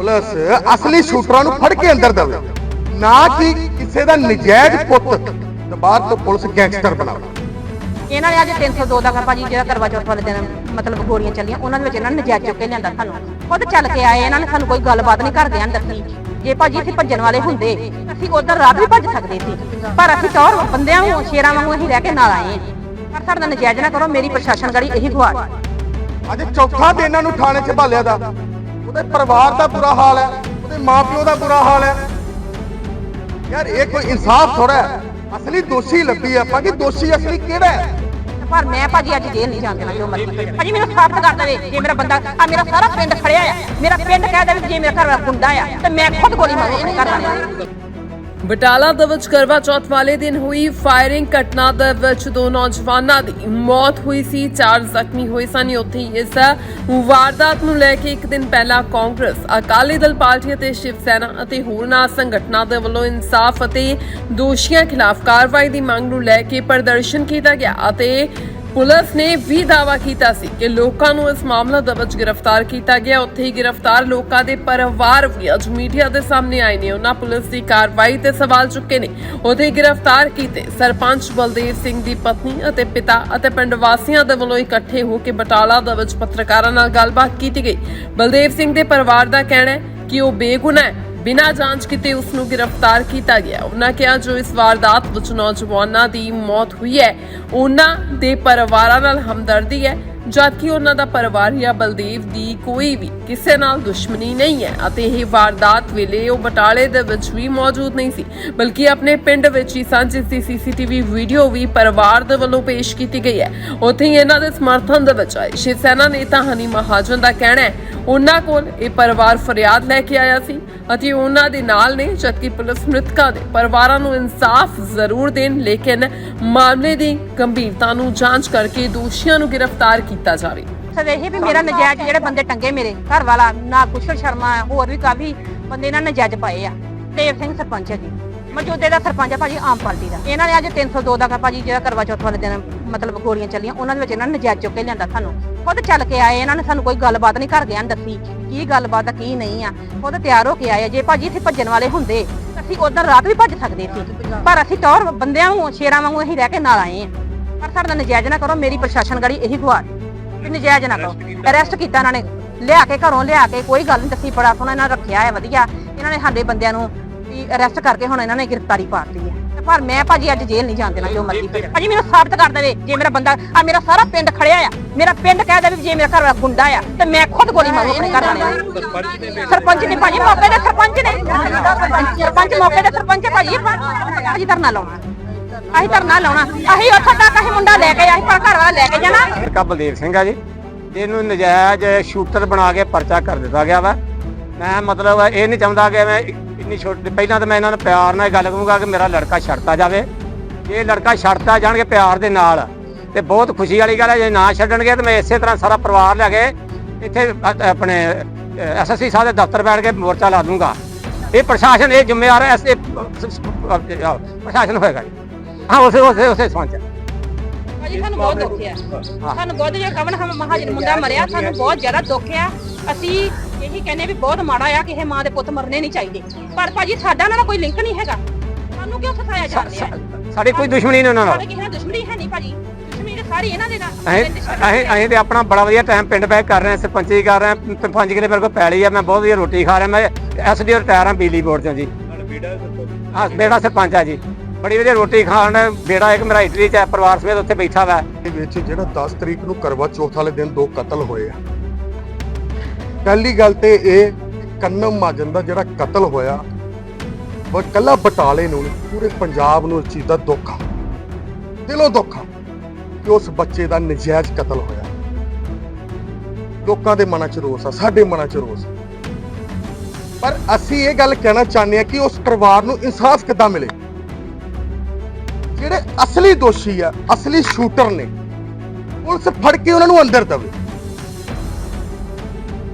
Police ਅਸਲੀ ਸ਼ੂਟਰਾਂ ਨੂੰ ਫੜ ਕੇ ਅੰਦਰ ਦੇਵੇ। ਨਾ ਕਿ ਕਿਸੇ ਦਾ ਨਜਾਇਜ਼ ਪੁੱਤ ਦੁਬਾਰ ਤੋਂ ਪੁਲਿਸ ਗੈਂਗਸਟਰ ਬਣਾਵੇ। ਇਹਨਾਂ ਨੇ ਅੱਜ 302 ਦਾ ਭਾਜੀ ਜਿਹੜਾ ਕਰਵਾ ਚੌਥ ਵਾਲੇ ਦਿਨ ਮਤਲਬ ਗੋਲੀਆਂ ਚੱਲੀਆਂ ਉਹਨਾਂ ਦੇ ਵਿੱਚ ਇਹਨਾਂ ਨੇ ਨਜਾਇਜ਼ ਚੁੱਕ ਕੇ ਲਿਆਂਦਾ ਸਾਨੂੰ। ਖੁਦ ਚੱਲ ਕੇ ਆਏ ਇਹਨਾਂ ਨੇ ਸਾਨੂੰ ਕੋਈ ਗੱਲਬਾਤ ਨਹੀਂ ਘਰਦਿਆਂ ਨੇ ਦੱਸੀ। ਜੇ ਭਾਜੀ ਇੱਥੇ ਭੱਜਣ ਵਾਲੇ ਹੁੰਦੇ ਅਸੀਂ ਉਧਰ ਰਾਤ ਵੀ ਭੱਜ ਸਕਦੇ ਸੀ। ਪਰ ਅਸੀਂ ਟੌਰ ਬੰਦਿਆਂ ਨੂੰ ਸ਼ੇਰਾਂ ਵਾਂਗੂ ਅਸੀਂ ਰਹਿ ਕੇ ਨਾਲ ਆਏ। ਪਰ ਸਾਡਾ ਨਜਾਇਜ਼ ਨਾ ਕਰੋ ਮੇਰੀ ਪ੍ਰਸ਼ਾਸਨ ਗੜੀ ਇਹੀ ਗੁਹਾਰ ਅੱਜ ਚੌਥਾ ਦਿਨ ਇਹਨਾਂ ਨੂੰ ਥਾਣੇ 'ਚ ਭਾਲਿਆ ਦਾ। ਉਹਦੇ ਪਰਿਵਾਰ ਦਾ ਬੁਰਾ ਹਾਲ ਹੈ, ਉਹਦੇ ਮਾਪਿਓ ਦਾ ਬੁਰਾ ਹਾਲ ਹੈ। ਯਾਰ, ਇਹ ਕੋਈ ਇਨਸਾਫ ਥੋੜਾ ਹੈ। ਅਸਲੀ ਦੋਸ਼ੀ ਲੱਭੀ ਆਪਾਂ ਕਿ ਦੋਸ਼ੀ ਅਸਲੀ ਕਿਹੜਾ ਹੈ? ਪਰ ਮੈਂ ਭਾਜੀ ਅੱਜ ਜੇਲ੍ਹ ਨਹੀਂ ਜਾਣ ਦੇਣਾ, ਜੋ ਮਰਜ਼ੀ ਭਾਜੀ ਮੈਨੂੰ ਸਾਬਤ ਕਰ ਦੇਵੇ ਜੇ ਮੇਰਾ ਬੰਦਾ ਆ ਮੇਰਾ ਸਾਰਾ ਪਿੰਡ ਖੜਿਆ ਆ। ਮੇਰਾ ਪਿੰਡ ਕਹਿ ਦੇਵੇ ਜੇ ਮੇਰਾ ਘਰ ਵਾਲਾ ਗੁੰਡਾ ਆ, ਤੇ ਮੈਂ ਖੁਦ ਗੋਲੀ ਮਾਰੂ ਆਪਣੇ ਘਰ ਵਾਲੇ ਬਟਾਲਾ ਦੇ ਵਿੱਚ ਕਰਵਾ ਚੌਥ ਵਾਲੇ ਦਿਨ ਹੋਈ ਫਾਇਰਿੰਗ ਘਟਨਾ ਦੇ ਵਿੱਚ ਦੋ ਨੌਜਵਾਨਾਂ ਦੀ ਮੌਤ ਹੋਈ ਸੀ, ਚਾਰ ਜ਼ਖਮੀ ਹੋਏ ਸਨ। ਉੱਥੇ ਇਸ ਵਾਰਦਾਤ ਨੂੰ ਲੈ ਕੇ ਇੱਕ ਦਿਨ ਪਹਿਲਾਂ ਕਾਂਗਰਸ, ਅਕਾਲੀ ਦਲ ਪਾਰਟੀ ਅਤੇ ਸ਼ਿਵ ਸੈਨਾ ਅਤੇ ਹੋਰਨਾਂ ਸੰਗਠਨਾਂ ਦੇ ਵੱਲੋਂ ਇਨਸਾਫ ਅਤੇ ਦੋਸ਼ੀਆਂ ਖਿਲਾਫ ਕਾਰਵਾਈ ਦੀ ਮੰਗ ਨੂੰ ਲੈ ਕੇ ਪ੍ਰਦਰਸ਼ਨ ਕੀਤਾ ਗਿਆ ਅਤੇ ਪੁਲਿਸ ਨੇ ਵੀ ਦਾਅਵਾ ਕੀਤਾ ਸੀ ਕਿ ਲੋਕਾਂ ਨੂੰ ਇਸ ਮਾਮਲਾ ਦੇ ਵਿੱਚ ਗ੍ਰਿਫਤਾਰ ਕੀਤਾ ਗਿਆ। ਉੱਥੇ ਹੀ ਗ੍ਰਿਫਤਾਰ ਲੋਕਾਂ ਦੇ ਪਰਿਵਾਰ ਵੀ ਅੱਜ ਮੀਡੀਆ ਦੇ ਸਾਹਮਣੇ ਆਏ ਨੇ। ਉਹਨਾਂ ਪੁਲਿਸ ਦੀ ਕਾਰਵਾਈ ਤੇ ਸਵਾਲ ਚੁੱਕੇ ਨੇ। ਉਹਦੇ ਗ੍ਰਿਫਤਾਰ ਕੀਤੇ ਸਰਪੰਚ ਬਲਦੇਵ ਸਿੰਘ ਦੀ ਪਤਨੀ ਅਤੇ ਪਿਤਾ ਅਤੇ ਪਿੰਡ ਵਾਸੀਆਂ ਦੇ ਵੱਲੋਂ ਇਕੱਠੇ ਹੋ ਕੇ ਬਟਾਲਾ ਦੇ ਵਿੱਚ ਪੱਤਰਕਾਰਾਂ ਨਾਲ ਗੱਲਬਾਤ ਕੀਤੀ ਗਈ। ਬਲਦੇਵ ਸਿੰਘ ਦੇ ਪਰਿਵਾਰ ਦਾ ਕਹਿਣਾ ਹੈ ਕਿ ਉਹ ਬੇਗੁਨਾਹ ਹੈ। ਬਿਨਾਂ ਜਾਂਚ ਕੀਤੇ ਉਸ ਨੂੰ ਗ੍ਰਿਫਤਾਰ ਕੀਤਾ ਗਿਆ। ਉਹਨਾਂ ਕਿਹਾ, ਜੋ ਇਸ ਵਾਰਦਾਤ ਵਿੱਚ ਨੌਜਵਾਨਾਂ ਦੀ ਮੌਤ ਹੋਈ ਹੈ ਉਹਨਾਂ ਦੇ ਪਰਿਵਾਰਾਂ ਨਾਲ ਹਮਦਰਦੀ ਹੈ, ਜਦਕਿ ਉਹਨਾਂ ਦਾ ਪਰਿਵਾਰ ਜਾਂ ਬਲਦੇਵ ਦੀ ਕੋਈ ਵੀ ਕਿਸੇ ਨਾਲ ਦੁਸ਼ਮਣੀ ਨਹੀਂ ਹੈ। ਅਤੇ ਇਹ ਵਾਰਦਾਤ ਵੇਲੇ ਉਹ ਬਟਾਲੇ ਦੇ ਵਿੱਚ ਵੀ ਮੌਜੂਦ ਨਹੀਂ ਸੀ, ਬਲਕਿ ਆਪਣੇ ਪਿੰਡ ਵਿੱਚ ਹੀ ਸਨ, ਜਿਸ ਦੀ ਸੀਸੀਟੀਵੀ ਵੀਡੀਓ ਵੀ ਪਰਿਵਾਰ ਦੇ ਵੱਲੋਂ ਪੇਸ਼ ਕੀਤੀ ਗਈ ਹੈ। ਉੱਥੇ ਹੀ ਇਹਨਾਂ ਦੇ ਸਮਰਥਨ ਦੇ ਵਿੱਚ ਆਏ। ਸ਼ਿਵ ਸੈਨਾ ਨੇਤਾ ਹਨੀ ਮਹਾਜਨ ਦਾ ਕਹਿਣਾ ਹੈ ਉਹਨਾਂ ਕੋਲ ਇਹ ਪਰਿਵਾਰ ਫਰਿਆਦ ਲੈ ਕੇ ਆਇਆ ਸੀ ਅਤੇ ਉਹਨਾਂ ਦੇ ਨਾਲ ਨੇ, ਜਦਕਿ ਪੁਲਿਸ ਮ੍ਰਿਤਕਾਂ ਦੇ ਪਰਿਵਾਰਾਂ ਨੂੰ ਇਨਸਾਫ ਜ਼ਰੂਰ ਦੇਣ, ਲੇਕਿਨ ਮਾਮਲੇ ਦੀ ਗੰਭੀਰਤਾ ਨੂੰ ਜਾਂਚ ਕਰਕੇ ਦੋਸ਼ੀਆਂ ਨੂੰ ਗ੍ਰਿਫਤਾਰ ਕੀਤਾ ਜਾਵੇ। ਸਰ ਵੀ ਮੇਰਾ ਨਜਾਇਜ਼ ਜਿਹੜੇ ਬੰਦੇ ਟੰਗੇ ਮੇਰੇ ਘਰ ਵਾਲਾ ਨਾ ਕੁਸ਼ਲ ਸ਼ਰਮਾ, ਹੋਰ ਵੀ ਕਾਫੀ ਬੰਦੇ ਇਹਨਾਂ ਨੇ ਨਜਾਇਜ਼ ਪਾਏ ਆ। ਦੇਵ ਸਿੰਘ ਸਰਪੰਚ ਹੈ ਜੀ। ਮੌਜੂਦੇ ਦਾ ਸਰਪੰਚ ਹੈ ਭਾਜੀ ਆਮ ਪਾਰਟੀ ਦਾ। ਇਹਨਾਂ ਨੇ ਅੱਜ 302 ਦਾ ਭਾਜੀ ਜਿਹੜਾ ਕਰਵਾ ਚੌਥ ਵਾਲੇ ਦਿਨ ਮਤਲਬ ਗੋਲੀਆਂ ਚੱਲੀਆਂ, ਉਹਨਾਂ ਦੇ ਵਿੱਚ ਇਹਨਾਂ ਨੇ ਨਜਾਇਜ਼ ਚੁੱਕ ਕੇ ਲਿਆਂਦਾ ਸਾਨੂੰ। ਖੁਦ ਚੱਲ ਕੇ ਆਏ, ਇਹਨਾਂ ਨੇ ਸਾਨੂੰ ਕੋਈ ਗੱਲਬਾਤ ਨਹੀਂ ਘਰਦਿਆਂ ਨੇ ਦੱਸੀ, ਕੀ ਗੱਲਬਾਤ ਆ, ਕੀ ਨਹੀਂ ਆ। ਖੁਦ ਤਿਆਰ ਹੋ ਕੇ ਆਏ ਆ। ਜੇ ਭਾਜੀ ਇੱਥੇ ਭੱਜਣ ਵਾਲੇ ਹੁੰਦੇ ਅਸੀਂ ਉਦੋਂ ਰਾਤ ਵੀ ਭੱਜ ਸਕਦੇ ਸੀ। ਪਰ ਅਸੀਂ ਤੌਰ ਬੰਦਿਆਂ ਨੂੰ ਸ਼ੇਰਾਂ ਵਾਂਗੂ ਅਸੀਂ ਰਹਿ ਕੇ ਨਾਲ ਆਏ ਆ। ਪਰ ਸਾਡਾ ਨਜਾਇਜ਼ ਨਾ ਕਰੋ, ਮੇਰੀ ਪ੍ਰਸ਼ਾਸਨ ਗੜੀ ਇਹੀ ਗੁਹਾਰ। ਵੀ ਨਜਾਇਜ਼ ਨਾ ਕਰੋ। ਅਰੈਸਟ ਕੀਤਾ ਇਹਨਾਂ ਨੇ। ਲਿਆ ਕੇ ਘਰੋਂ ਲਿਆ ਕੇ, ਕੋਈ ਗੱਲ ਨਹੀਂ ਦੱਸੀ ਬੜਾ ਸੋਹਣਾ ਇਹਨਾਂ ਨੇ ਰੱਖਿਆ ਹੈ, ਵਧੀਆ। ਇਹਨਾਂ ਨੇ ਸਾਡੇ ਬੰਦਿਆਂ ਨੂੰ ਵੀ ਅਰੈਸਟ ਕਰਕੇ ਹੁਣ ਇਹਨਾਂ ਨੇ ਗ੍ਰਿਫਤਾਰੀ ਪਾ ਪਾਤੀ ਹੈ। ਪਰ ਮੈਂ ਭਾਜੀ ਅੱਜ ਜੇਲ੍ਹ ਨਹੀਂ ਜਾਣ ਦੇਣਾ ਜੋ ਮਰਜ਼ੀ ਕਰੇ। ਭਾਜੀ ਮੈਨੂੰ ਸਾਬਤ ਕਰ ਦੇਵੇ ਜੇ ਮੇਰਾ ਬੰਦਾ ਆ ਮੇਰਾ ਸਾਰਾ ਪਿੰਡ ਖੜਿਆ ਆ। ਮੇਰਾ ਪਿੰਡ ਕਹਿ ਦੇਵੇ ਜੇ ਮੇਰਾ ਘਰ ਵਾਲਾ ਗੁੰਡਾ ਆ ਤੇ ਮੈਂ ਖੁਦ ਗੋਲੀ ਮਾਰੂ ਆਪਣੇ ਘਰ ਵਾਲੇ ਨੂੰ। ਸਰਪੰਚ ਨੇ ਭਾਜੀ ਮੌਕੇ ਦੇ ਸਰਪੰਚ ਨੇ। ਸਰਪੰਚ ਮੌਕੇ ਦੇ ਸਰਪੰਚ ਹੈ ਭਾਜੀ। ਭਾਜੀ ਧਰਨਾ ਲਾਉਣਾ। ਅਸੀਂ ਧਰਨਾ ਲਾਉਣਾ। ਅਸੀਂ ਉੱਥੋਂ ਤੱਕ ਅਸੀਂ ਮੁੰਡਾ ਲੈ ਕੇ ਆਏ ਪਰ ਘਰ ਵਾਲਾ ਲੈ ਕੇ ਜਾਣਾ। ਲੜਕਾ ਬਲਦੇਵ ਸਿੰਘ ਆ ਜੀ। ਜਿਹਨੂੰ ਨਜਾਇਜ਼ ਸ਼ੂਟਰ ਬਣਾ ਕੇ ਪਰਚਾ ਕਰ ਦਿੱਤਾ ਗਿਆ ਵਾ। ਮੈਂ ਮਤਲਬ ਇਹ ਨਹੀਂ ਚਾਹੁੰਦਾ ਕਿ ਮੈਂ ਇੰਨੀ ਛੋਟੀ ਪਹਿਲਾਂ ਤਾਂ ਮੈਂ ਇਹਨਾਂ ਨੂੰ ਪਿਆਰ ਨਾਲ ਇਹ ਗੱਲ ਕਰੂੰਗਾ ਕਿ ਮੇਰਾ ਲੜਕਾ ਛੱਡਤਾ ਜਾਵੇ। ਜੇ ਲੜਕਾ ਛੱਡਤਾ ਜਾਣਗੇ ਪਿਆਰ ਦੇ ਨਾਲ ਤੇ ਬਹੁਤ ਖੁਸ਼ੀ ਵਾਲੀ ਗੱਲ ਹੈ ਜੇ ਨਾ ਛੱਡਣਗੇ ਤੇ ਮੈਂ ਇਸੇ ਤਰ੍ਹਾਂ ਸਾਰਾ ਪਰਿਵਾਰ ਲੈ ਕੇ ਇੱਥੇ ਆਪਣੇ ਐਸਐਸਸੀ ਸਾਹਿਬ ਦੇ ਦਫ਼ਤਰ ਬੈਠ ਕੇ ਮੋਰਚਾ ਲਾ ਦੂੰਗਾ। ਇਹ ਪ੍ਰਸ਼ਾਸਨ ਇਹ ਜ਼ਿੰਮੇਵਾਰ ਹੈ ਐਸੇ ਪ੍ਰਸ਼ਾਸਨ ਹੋਏਗਾ ਹਾਂ ਉਸੇ ਉਸੇ ਉਸੇ ਭਾਜੀ ਸਾਨੂੰ ਬਹੁਤ ਦੁੱਖ ਆ ਸਾਨੂੰ ਬਹੁਤ ਜਿਹੜਾ ਕਵਨ ਹਮ ਮਹਾਜਨ ਮੁੰਡਾ ਮਰਿਆ ਸਾਨੂੰ ਬਹੁਤ ਜ਼ਿਆਦਾ ਦੁੱਖ ਆ ਅਸੀਂ ਇਹੀ ਕਹਿੰਦੇ ਵੀ ਬਹੁਤ ਮਾੜਾ ਆ ਕਿ ਇਹ ਮਾਂ ਦੇ ਪੁੱਤ ਮਰਨੇ ਨਹੀਂ ਚਾਹੀਦੇ। ਪਰ ਭਾਜੀ ਸਾਡਾ ਨਾਲ ਕੋਈ ਲਿੰਕ ਨਹੀਂ ਹੈਗਾ। ਸਾਨੂੰ ਕਿਉਂ ਫਸਾਇਆ ਜਾਂਦਾ ਹੈ ਸਾਡੀ ਕੋਈ ਦੁਸ਼ਮਣੀ ਨਹੀਂ ਉਹਨਾਂ ਨਾਲ। ਸਾਡੇ ਕਿਸੇ ਨਾਲ ਦੁਸ਼ਮਣੀ ਹੈ ਨਹੀਂ ਭਾਜੀ। ਦੁਸ਼ਮਣੀ ਤਾਂ ਸਾਰੀ ਇਹਨਾਂ ਦੇ ਨਾਲ। ਅਸੀਂ ਅਸੀਂ ਅਸੀਂ ਤੇ ਆਪਣਾ ਬੜਾ ਵਧੀਆ ਟਾਈਮ ਪਿੰਡ ਬੈਕ ਕਰ ਰਹੇ ਹਾਂ ਸਰਪੰਚੀ ਕਰ ਰਹੇ ਹਾਂ ਤੇ ਪੰਜ ਕਿਲੇ ਮੇਰੇ ਕੋਲ ਪੈਲੀ ਆ ਮੈਂ ਬਹੁਤ ਵਧੀਆ ਰੋਟੀ ਖਾ ਰਿਹਾ ਮੈਂ ਐਸਡੀ ਰਿਟਾਇਰ ਹਾਂ ਬਿਜਲੀ ਬੋਰਡ ਚੋਂ ਜੀ। ਹਾਂ ਬੇੜਾ ਸਰਪੰਚ ਆ ਜੀ। ਬੜੀ ਵਧੀਆ ਰੋਟੀ ਖਾਣ ਬੇੜਾ ਇੱਕ ਮੇਰਾ ਇਟਲੀ ਚ ਹੈ ਪਰਿਵਾਰ ਸਮੇਤ ਉੱਥੇ ਬੈਠਾ ਵਾ। ਦੇ ਵਿੱਚ ਜਿਹੜਾ 10 ਤਰੀਕ ਨੂੰ ਕਰਵਾ ਚੌਥ ਵਾਲੇ ਦਿਨ ਦੋ ਕਤਲ ਹੋਏ ਆ। ਪਹਿਲੀ ਗੱਲ ਤੇ ਇਹ ਕੰਨਮ ਮਾਜਨ ਦਾ ਜਿਹੜਾ ਕਤਲ ਹੋਇਆ। ਉਹ ਕੱਲਾ ਬਟਾਲੇ ਨੂੰ ਨਹੀਂ, ਪੂਰੇ ਪੰਜਾਬ ਨੂੰ ਇਸ ਚੀਜ਼ ਦਾ ਦੁੱਖ ਆ। ਦਿਲੋਂ ਦੁੱਖ ਆ ਕਿ ਉਸ ਬੱਚੇ ਦਾ ਨਜਾਇਜ਼ ਕਤਲ ਹੋਇਆ। ਲੋਕਾਂ ਦੇ ਮਨਾਂ 'ਚ ਰੋਸ ਆ, ਸਾਡੇ ਮਨਾਂ 'ਚ ਰੋਸ ਆ। ਪਰ ਅਸੀਂ ਇਹ ਗੱਲ ਕਹਿਣਾ ਚਾਹੁੰਦੇ ਆ ਕਿ ਉਸ ਪਰਿਵਾਰ ਨੂੰ ਇਨਸਾਫ ਕਿੱਦਾਂ ਮਿਲੇ? ਜਿਹੜੇ ਅਸਲੀ ਦੋਸ਼ੀ ਆ, ਅਸਲੀ ਸ਼ੂਟਰ ਨੇ, ਪੁਲਿਸ ਫੜ ਕੇ ਉਹਨਾਂ ਨੂੰ ਅੰਦਰ ਦਵੇ।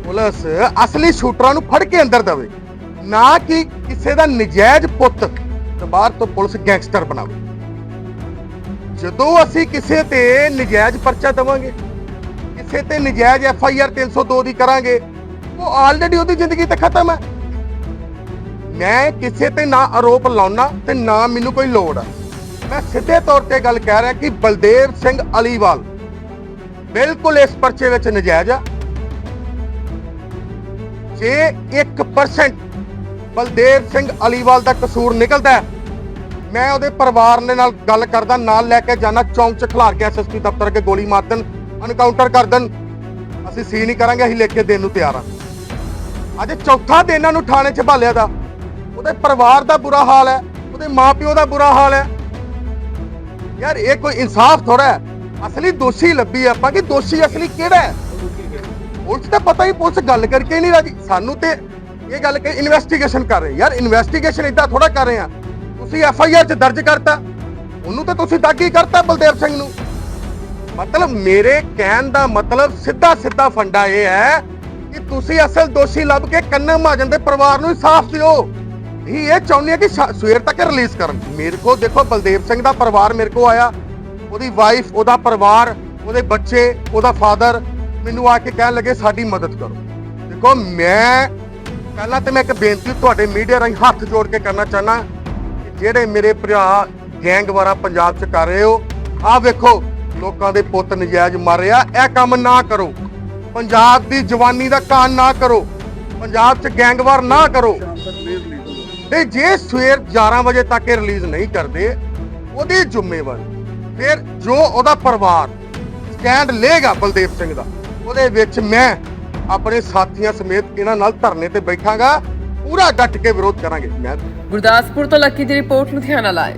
ਪੁਲਿਸ ਅਸਲੀ ਸ਼ੂਟਰਾਂ ਨੂੰ ਫੜ ਕੇ ਅੰਦਰ ਦਵੇ, ਨਾ ਕਿ ਕਿਸੇ ਦਾ ਨਜਾਇਜ਼ ਪੁੱਤ ਦੁਬਾਰ ਤੋਂ ਪੁਲਿਸ ਗੈਂਗਸਟਰ ਬਣਾਵੇ। ਜਦੋਂ ਅਸੀਂ ਕਿਸੇ ਤੇ ਨਜਾਇਜ਼ ਪਰਚਾ ਦਵਾਂਗੇ, ਕਿਸੇ ਤੇ ਨਜਾਇਜ਼ ਐਫ ਆਈ ਆਰ 302 ਦੀ ਕਰਾਂਗੇ, ਉਹ ਆਲਰੇਡੀ ਉਹਦੀ ਜ਼ਿੰਦਗੀ ਤੇ ਖਤਮ ਹੈ। ਮੈਂ ਕਿਸੇ ਤੇ ਨਾ ਆਰੋਪ ਲਾਉਣਾ ਤੇ ਨਾ ਮੈਨੂੰ ਕੋਈ ਲੋੜ ਆ ਮੈਂ ਸਿੱਧੇ ਤੌਰ ਤੇ ਗੱਲ ਕਹਿ ਰਿਹਾ ਕਿ ਬਲਦੇਵ ਸਿੰਘ ਅਲੀਵਾਲ ਬਿਲਕੁਲ ਇਸ ਪਰਚੇ ਵਿੱਚ ਨਜਾਇਜ਼ ਆ। ਜੇ 1% ਬਲਦੇਵ ਸਿੰਘ ਅਲੀਵਾਲ ਦਾ ਕਸੂਰ ਨਿਕਲਦਾ ਮੈਂ ਉਹਦੇ ਪਰਿਵਾਰ ਦੇ ਨਾਲ ਗੱਲ ਕਰਦਾ, ਨਾਲ ਲੈ ਕੇ ਜਾਣਾ, ਚੌਂਕ ਚ ਖਿਲਾਰ ਕੇ ਐਸਐਸਪੀ ਦਫ਼ਤਰ ਅੱਗੇ ਗੋਲੀ ਮਾਰ ਦੇਣ ਅਨਕਾਊਂਟਰ ਕਰ ਦੇਣ। ਅਸੀਂ ਸੀ ਨਹੀਂ ਕਰਾਂਗੇ, ਅਸੀਂ ਲਿਖ ਕੇ ਦੇਣ ਨੂੰ ਤਿਆਰ ਆ। ਅੱਜ ਚੌਥਾ ਦਿਨ ਇਹਨਾਂ ਨੂੰ ਥਾਣੇ 'ਚ ਭਾਲਿਆ ਦਾ। ਉਹਦੇ ਪਰਿਵਾਰ ਦਾ ਬੁਰਾ ਹਾਲ ਹੈ, ਉਹਦੇ ਮਾਪਿਓ ਦਾ ਬੁਰਾ ਹਾਲ ਹੈ। ਯਾਰ, ਇਹ ਕੋਈ ਇਨਸਾਫ ਥੋੜਾ ਹੈ। ਅਸਲੀ ਦੋਸ਼ੀ ਲੱਭੀ ਆਪਾਂ ਕਿ ਦੋਸ਼ੀ ਅਸਲੀ ਕਿਹੜਾ ਹੈ? ਪੁਲਿਸ ਤਾਂ ਪਤਾ ਹੀ ਪੁਲਿਸ ਗੱਲ ਕਰਕੇ ਨਹੀਂ ਰਾਜੀ। ਸਾਨੂੰ ਤੇ ਇਹ ਗੱਲ ਕਿ ਇਨਵੈਸਟੀਗੇਸ਼ਨ ਕਰ ਰਹੇ। ਯਾਰ ਇਨਵੈਸਟੀਗੇਸ਼ਨ ਇਦਾਂ ਥੋੜਾ ਕਰ ਰਹੇ ਆ। ਤੁਸੀਂ ਐਫ ਆਈ ਆਰ 'ਚ ਦਰਜ ਕਰਤਾ। ਉਹਨੂੰ ਤਾਂ ਤੁਸੀਂ ਦਾਗੀ ਕਰਤਾ ਬਲਦੇਵ ਸਿੰਘ ਨੂੰ। ਮਤਲਬ ਮੇਰੇ ਕਹਿਣ ਦਾ ਮਤਲਬ ਸਿੱਧਾ ਸਿੱਧਾ ਫੰਡਾ ਇਹ ਹੈ ਕਿ ਤੁਸੀਂ ਅਸਲ ਦੋਸ਼ੀ ਲੱਭ ਕੇ ਕੰਨਮ ਮਹਾਜਨ ਦੇ ਪਰਿਵਾਰ ਨੂੰ ਇਨਸਾਫ ਦਿਓ। ਹੀ ਇਹ ਚਾਹੁੰਦੇ ਆ ਕਿ ਸਵੇਰ ਤੱਕ ਰਿਲੀਜ਼ ਕਰਨ। ਮੇਰੇ ਕੋਲ ਦੇਖੋ, ਬਲਦੇਵ ਸਿੰਘ ਦਾ ਪਰਿਵਾਰ ਮੇਰੇ ਕੋਲ ਆਇਆ। ਉਹਦੀ ਵਾਈਫ ਉਹਦਾ ਪਰਿਵਾਰ, ਉਹਦੇ ਬੱਚੇ, ਉਹਦਾ ਫਾਦਰ ਮੈਨੂੰ ਆ ਕੇ ਕਹਿਣ ਲੱਗੇ, ਸਾਡੀ ਮਦਦ ਕਰੋ। ਦੇਖੋ, ਮੈਂ ਪਹਿਲਾਂ ਤੇ ਮੈਂ ਇੱਕ ਬੇਨਤੀ ਤੁਹਾਡੇ ਮੀਡੀਆ ਰਾਹੀਂ ਹੱਥ ਜੋੜ ਕੇ ਕਰਨਾ ਚਾਹਨਾ ਜਿਹੜੇ ਮੇਰੇ ਭਰਾ ਗੈਂਗਵਾਰਾ ਪੰਜਾਬ 'ਚ ਕਰ ਰਹੇ ਹੋ, ਆਹ ਵੇਖੋ, ਲੋਕਾਂ ਦੇ ਪੁੱਤ ਨਜਾਇਜ਼ ਮਰ ਰਿਹਾ, ਇਹ ਕੰਮ ਨਾ ਕਰੋ। ਪੰਜਾਬ ਦੀ ਜਵਾਨੀ ਦਾ ਕਾਨ ਨਾ ਕਰੋ। ਪੰਜਾਬ 'ਚ ਗੈਂਗਵਾਰ ਨਾ ਕਰੋ। ਤੇ ਜੇ ਸਵੇਰ 11 ਵਜੇ ਤੱਕ ਇਹ ਰਿਲੀਜ਼ ਨਹੀਂ ਕਰਦੇ, ਉਹਦੀ ਜ਼ਿੰਮੇਵਾਰੀ, ਫਿਰ ਜੋ ਉਹਦਾ ਪਰਿਵਾਰ ਸਟੈਂਡ ਲਏਗਾ ਬਲਦੇਵ ਸਿੰਘ ਦਾ ਉਹਦੇ ਵਿੱਚ ਮੈਂ ਆਪਣੇ ਸਾਥੀਆਂ ਸਮੇਤ ਇਹਨਾਂ ਨਾਲ ਧਰਨੇ ਤੇ ਬੈਠਾਂਗਾ, ਪੂਰਾ ਡਟ ਕੇ ਵਿਰੋਧ ਕਰਾਂਗੇ। ਮੈਂ ਗੁਰਦਾਸਪੁਰ ਤੋਂ ਲੱਕੀ ਦੀ ਰਿਪੋਰਟ ਲੁਧਿਆਣਾ ਲਾਏ